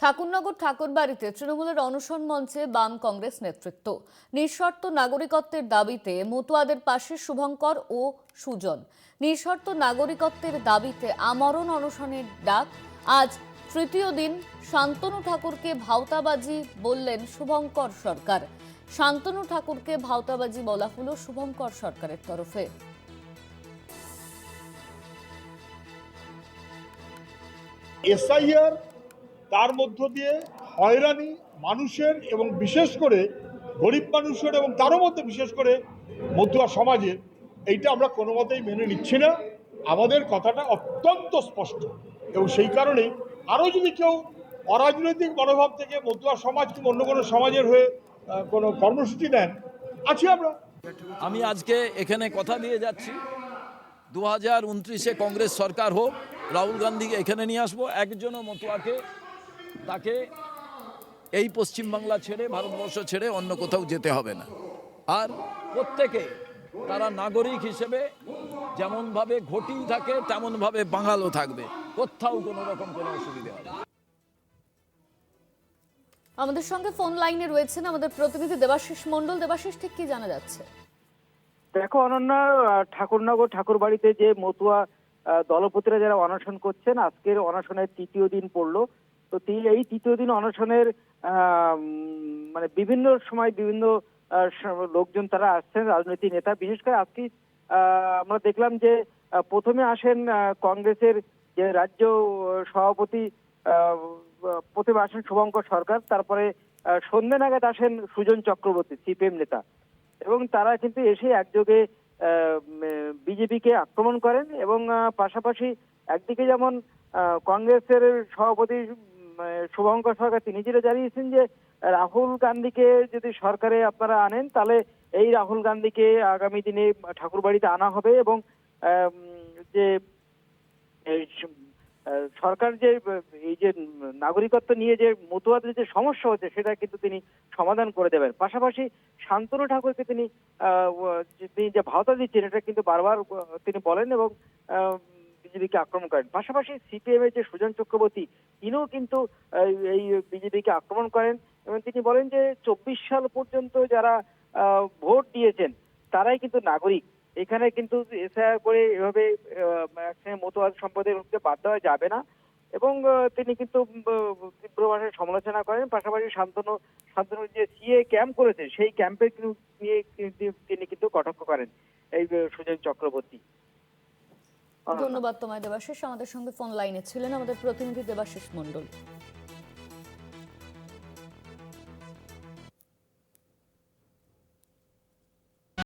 ঠাকুরনগর ঠাকুরবাড়িতে তৃণমূলের অনশন মঞ্চে বাম কংগ্রেস নেতৃত্ব। নিঃশর্ত নাগরিকত্বের দাবিতে মতুয়াদের পাশে শুভঙ্কর ও সুজন। নিঃশর্ত নাগরিকত্বের দাবিতে আমরণ অনশনের ডাক। আজ তৃতীয় দিন শান্তনু ঠাকুরকে ভাওতাবাজি বললেন শুভঙ্কর সরকার। শান্তনু ঠাকুরকে ভাওতাবাজি বলা হলো শুভঙ্কর সরকারের তরফে। এসআইআর তার মধ্য দিয়ে হয়রানি মানুষের এবং বিশেষ করে গরিব মানুষের এবং তারও মধ্যে বিশেষ করে মতুয়া সমাজের, এইটা আমরা কোনো মতেই মেনে নিচ্ছি না। আমাদের কথাটা অত্যন্ত স্পষ্ট এবং সেই কারণেই আরও যদি কেউ অরাজনৈতিক মনোভাব থেকে মতুয়া সমাজ কিংবা অন্য কোনো সমাজের হয়ে কোনো কর্মসূচি দেন আছি আমরা। আমি আজকে এখানে কথা দিয়ে যাচ্ছি। দু হাজার উনত্রিশে কংগ্রেস সরকার হোক, রাহুল গান্ধীকে এখানে নিয়ে আসব। একজনও মতুয়াকে তাকে এই পশ্চিমবাংলা ছেড়ে ভারতবর্ষ ছেড়ে অন্য কোথাও যেতে হবে না। আর প্রত্যেকে তারা নাগরিক হিসেবে যেমনভাবে ঘটি থাকে তেমনভাবে বাঙালও থাকবে। কোথাও কোনো রকম কোনো অসুবিধা হবে আমাদের সঙ্গে ফোন লাইনে রয়েছেন আমাদের প্রতিনিধি দেবাশিস মন্ডল দেবাশিস ঠিক কি জানা যাচ্ছে? দেখো অনন্যা ঠাকুরনগর ঠাকুর বাড়িতে যে মতুয়া আহ, দলপতিরা যারা অনশন করছেন আজকের অনশনের তৃতীয় দিন পড়ল। তো তি- এই তৃতীয় দিন অনশনের মানে বিভিন্ন সময় বিভিন্ন লোকজন তারা আসছেন, রাজনৈতিক নেতা। বিশেষ করে আজকে আমরা দেখলাম যে প্রথমে আসেন কংগ্রেসের যে রাজ্য সভাপতি প্রথমে আসেন শুভঙ্কর সরকার, তারপরে সন্ধ্যে নাগাদ আসেন সুজন চক্রবর্তী, সিপিএম নেতা। এবং তারা কিন্তু এসে একযোগে বিজেপিকে আক্রমণ করেন এবং পাশাপাশি একদিকে যেমন কংগ্রেসের সভাপতি শুভঙ্কর সরকার, তিনি যেটা জানিয়েছেন যে, রাহুল গান্ধীকে যদি সরকারে আপনারা আনেন, তাহলে এই রাহুল গান্ধীকে আগামী দিনে ঠাকুরবাড়িতে আনা হবে এবং যে সরকার যে এই যে নাগরিকত্ব নিয়ে যে মতুয়াদের যে সমস্যা হচ্ছে, সেটা কিন্তু তিনি সমাধান করে দেবেন। পাশাপাশি শান্তনু ঠাকুরকে তিনি তিনি যে ভাওতা দিচ্ছেন, এটা কিন্তু বারবার তিনি বলেন এবং বিজেপিকে আক্রমণ করেন। পাশাপাশি সিপিএম এর যে সুজন চক্রবর্তী তিনিও কিন্তু এই বিজেপিকে আক্রমণ করেন। এবং তিনি বলেন যে চব্বিশ সাল পর্যন্ত যারা ভোট দিয়েছেন তারাই কিন্তু নাগরিক। এখানে কিন্তু এসআইআর করে এভাবে মতবাদ সম্পদের লোককে বাদ দেওয়া যাবে না। এবং তিনি কিন্তু উম, তীব্র ভাষায় সমালোচনা করেন। পাশাপাশি শান্তনু শান্তনু যে সিএ ক্যাম্প করেছে সেই ক্যাম্পের কিন্তু নিয়ে তিনি কিন্তু কটাক্ষ করেন এই সুজন চক্রবর্তী। ধন্যবাদ তোমায় দেবাশিস আমাদের সঙ্গে ফোন লাইনে ছিলেন আমাদের প্রতিনিধি দেবাশিস মণ্ডল।